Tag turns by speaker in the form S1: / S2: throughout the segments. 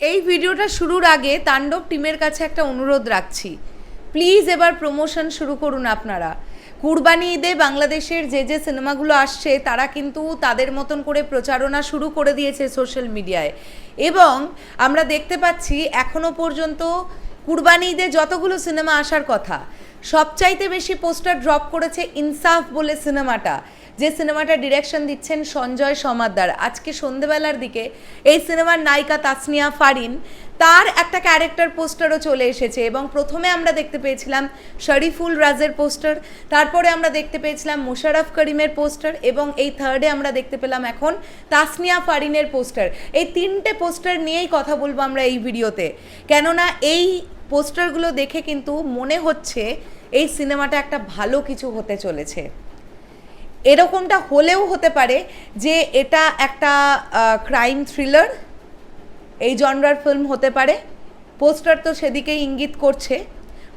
S1: এই ভিডিওটা শুরুর আগে তাণ্ডব টিমের কাছে একটা অনুরোধ রাখছি। প্লিজ এবার প্রমোশন শুরু করুন আপনারা। কুরবানি ঈদে বাংলাদেশের যে যে সিনেমাগুলো আসছে, তারা কিন্তু তাদের মতন করে প্রচারণা শুরু করে দিয়েছে সোশ্যাল মিডিয়ায়। এবং আমরা দেখতে পাচ্ছি এখনও পর্যন্ত কুরবানি ঈদে যতগুলো সিনেমা আসার কথা, সবচাইতে বেশি পোস্টার ড্রপ করেছে ইনসাফ বলে সিনেমাটা। যে সিনেমাটা ডিরেকশন দিচ্ছেন সঞ্জয় সমাদ্দার। আজকে সন্ধেবেলার দিকে এই সিনেমার নায়িকা তাসনিয়া ফারিন, তার একটা ক্যারেক্টার পোস্টারও চলে এসেছে এবং প্রথমে আমরা দেখতে পেয়েছিলাম শরীফুল রাজের পোস্টার তারপরে আমরা দেখতে পেয়েছিলাম মোশাররফ করিমের পোস্টার এবং এই থার্ডে আমরা দেখতে পেলাম এখন তাসনিয়া ফারিনের পোস্টার এই তিনটে পোস্টার নিয়েই কথা বলব আমরা এই ভিডিওতে। কেননা এই পোস্টারগুলো দেখে কিন্তু মনে হচ্ছে এই সিনেমাটা একটা ভালো কিছু হতে চলেছে। এরকমটা হলেও হতে পারে যে এটা একটা ক্রাইম থ্রিলার এই জনরার ফিল্ম হতে পারে। পোস্টার তো সেদিকেই ইঙ্গিত করছে।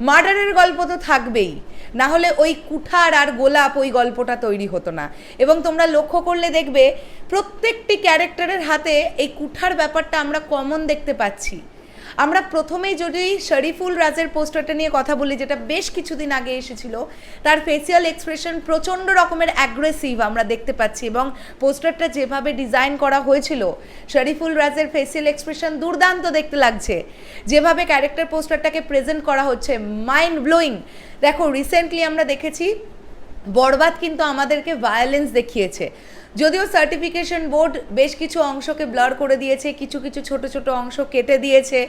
S1: মার্ডারের গল্প তো থাকবেই। না হলে ওই কুঠার আর গোলাপ ওই গল্পটা তৈরি হতো না। এবং তোমরা লক্ষ্য করলে দেখবে, প্রত্যেকটি ক্যারেক্টারের হাতে এই কুঠার ব্যাপারটা আমরা কমন দেখতে পাচ্ছি। আমরা প্রথমেই যদি শরীফুল রাজের পোস্টারটা নিয়ে কথা বলি, যেটা বেশ কিছুদিন আগে এসেছিল, তার ফেসিয়াল এক্সপ্রেশন প্রচণ্ড রকমের অ্যাগ্রেসিভ আমরা দেখতে পাচ্ছি এবং পোস্টারটা যেভাবে ডিজাইন করা হয়েছিল, শরীফুল রাজের ফেসিয়াল এক্সপ্রেশন দুর্দান্ত দেখতে লাগছে। যেভাবে ক্যারেক্টার পোস্টারটাকে প্রেজেন্ট করা হচ্ছে মাইন্ড ব্লোয়িং দেখো রিসেন্টলি আমরা দেখেছি, বরবাদ কিন্তু আমাদেরকে ভায়োলেন্স দেখিয়েছে। যদিও সার্টিফিকেশন বোর্ড বেশ কিছু অংশকে ব্লার করে দিয়েছে, কিছু কিছু ছোট ছোট অংশ কেটে দিয়েছে।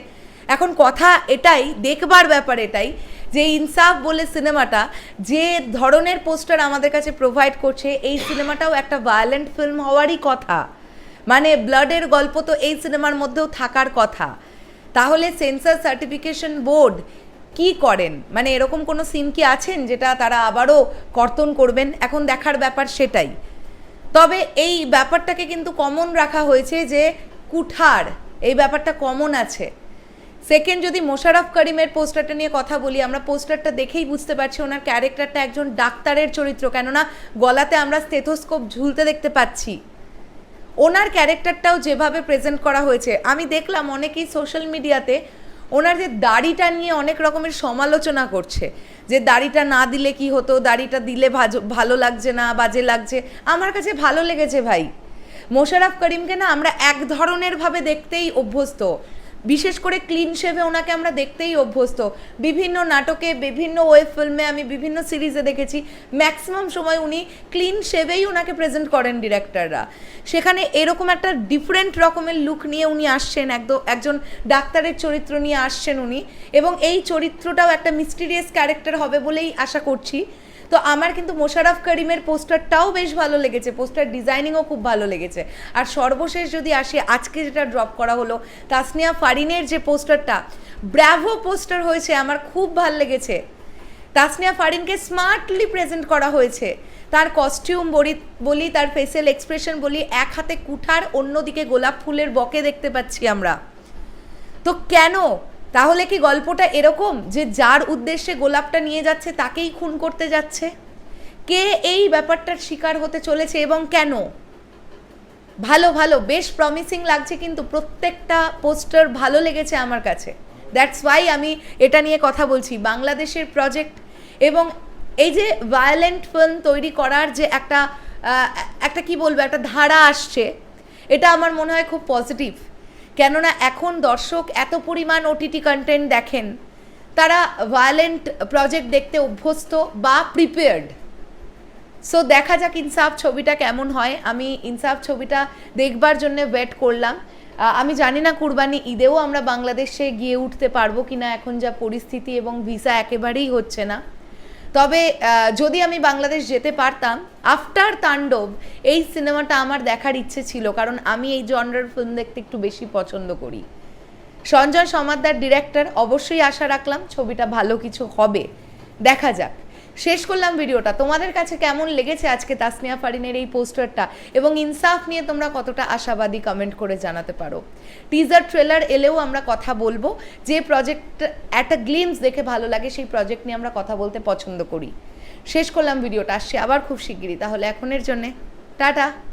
S1: এখন কথা এটাই, দেখবার ব্যাপার এটাই যে ইনসাফ বলে সিনেমাটা যে ধরনের পোস্টার আমাদের কাছে প্রোভাইড করছে, এই সিনেমাটাও একটা ভায়োলেন্ট ফিল্ম হওয়ারই কথা। মানে ব্লাডের গল্প তো এই সিনেমার মধ্যেও থাকার কথা। তাহলে সেন্সার সার্টিফিকেশন বোর্ড কি করেন? মানে এরকম কোনো সিন কি আছেন যেটা তারা আবারও কর্তন করবেন? এখন দেখার ব্যাপার সেটাই। তবে এই ব্যাপারটাকে কিন্তু কমন রাখা হয়েছে যে কুঠার, এই ব্যাপারটা কমন আছে। সেকেন্ড যদি মোশারফ করিমের পোস্টারটা নিয়ে কথা বলি, আমরা পোস্টারটা দেখেই বুঝতে পারছি ওনার ক্যারেক্টারটা একজন ডাক্তারের চরিত্র, কেননা গলাতে আমরা স্টেথোস্কোপ ঝুলতে দেখতে পাচ্ছি। ওনার ক্যারেক্টারটাও যেভাবে প্রেজেন্ট করা হয়েছে, আমি দেখলাম অনেকেই সোশ্যাল মিডিয়াতে ওনার যে দাড়িটা নিয়ে অনেক রকমের সমালোচনা করছে, যে দাড়িটা না দিলে কি হতো, দাড়িটা দিলে ভালো লাগছে না, বাজে লাগছে, আমার কাছে ভালো লেগেছে ভাই। মোশারফ করিমকে না আমরা এক ধরনের ভাবে দেখতেই অভ্যস্ত। বিশেষ করে ক্লিন শেভে ওনাকে আমরা দেখতেই অভ্যস্ত। বিভিন্ন নাটকে, বিভিন্ন ওয়েব ফিল্মে আমি বিভিন্ন সিরিজে দেখেছি। ম্যাক্সিমাম সময় উনি ক্লিন শেভেই ওনাকে প্রেজেন্ট করেন ডিরেক্টররা। সেখানে এরকম একটা ডিফারেন্ট রকমের লুক নিয়ে উনি আসছেন, একদম একজন ডাক্তারের চরিত্র নিয়ে আসছেন উনি। এবং এই চরিত্রটাও একটা মিস্টিরিয়াস ক্যারেক্টার হবে বলেই আশা করছি। তো আমার কিন্তু মোশাররফ করিমের পোস্টারটাও বেশ ভালো লেগেছে, পোস্টার ডিজাইনিংও খুব ভালো লেগেছে। আর সর্বশেষ যদি আসে, আজকে যেটা ড্রপ করা হলো, তাসনিয়া ফারিনের যে পোস্টারটা ব্র্যাভো পোস্টার হয়েছে, আমার খুব ভালো লেগেছে। তাসনিয়া ফারিনকে স্মার্টলি প্রেজেন্ট করা হয়েছে। তার কস্টিউম বলি বলি, তার ফেসিয়াল এক্সপ্রেশন বলি, এক হাতে কুঠার, অন্যদিকে গোলাপ ফুলের বকে দেখতে পাচ্ছি আমরা। তো কেন তাহলে কি গল্পটা এরকম যে যার উদ্দেশ্যে গোলাপটা নিয়ে যাচ্ছে তাকেই খুন করতে যাচ্ছে? কে এই ব্যাপারটার শিকার হতে চলেছে এবং কেন? ভালো ভালো, বেশ প্রমিসিং লাগছে কিন্তু প্রত্যেকটা পোস্টার ভালো লেগেছে আমার কাছে। দ্যাটস ওয়াই আমি এটা নিয়ে কথা বলছি। বাংলাদেশের প্রজেক্ট এবং এই যে ভায়োলেন্ট ফিল্ম তৈরি করার যে একটা একটা কি বলব, একটা ধারা আসছে, এটা আমার মনে হয় খুব পজিটিভ কেননা এখন দর্শক এত পরিমাণ ওটিটি কন্টেন্ট দেখেন। তারা ভায়োলেন্ট প্রজেক্ট দেখতে অভ্যস্ত বা প্রিপেয়ার্ড সো দেখা যাক ইনসাফ ছবিটা কেমন হয়। আমি ইনসাফ ছবিটা দেখবার জন্য ওয়েট করলাম। আমি জানি না কুরবানি ঈদেও আমরা বাংলাদেশে গিয়ে উঠতে পারব কিনা, এখন যা পরিস্থিতি এবং ভিসা একেবারেই হচ্ছে না। তবে যদি আমি বাংলাদেশ যেতে পারতাম আফটার তাণ্ডব, এই সিনেমাটা আমার দেখার ইচ্ছে ছিল, কারণ আমি এই জনরার ফিল্ম দেখতে একটু বেশি পছন্দ করি। সঞ্জয় সমাদ্দার ডিরেক্টর অবশ্যই আশা রাখলাম ছবিটা ভালো কিছু হবে। দেখা যাক। শেষ করলাম ভিডিওটা। তোমাদের কাছে কেমন লেগেছে আজকে তাসনিয়া ফারিনের এই পোস্টারটা? এবং ইনসাফ নিয়ে তোমরা কতটা আশাবাদী কমেন্ট করে জানাতে পারো? টিজার ট্রেলার এলেও আমরা কথা বলব। যে প্রজেক্ট একটা গ্লিমস দেখে ভালো লাগে, সেই প্রজেক্ট নিয়ে আমরা কথা বলতে পছন্দ করি। শেষ করলাম ভিডিওটা। আসছি আবার খুব শিগগিরই। তাহলে এখনের জন্যে, টাটা!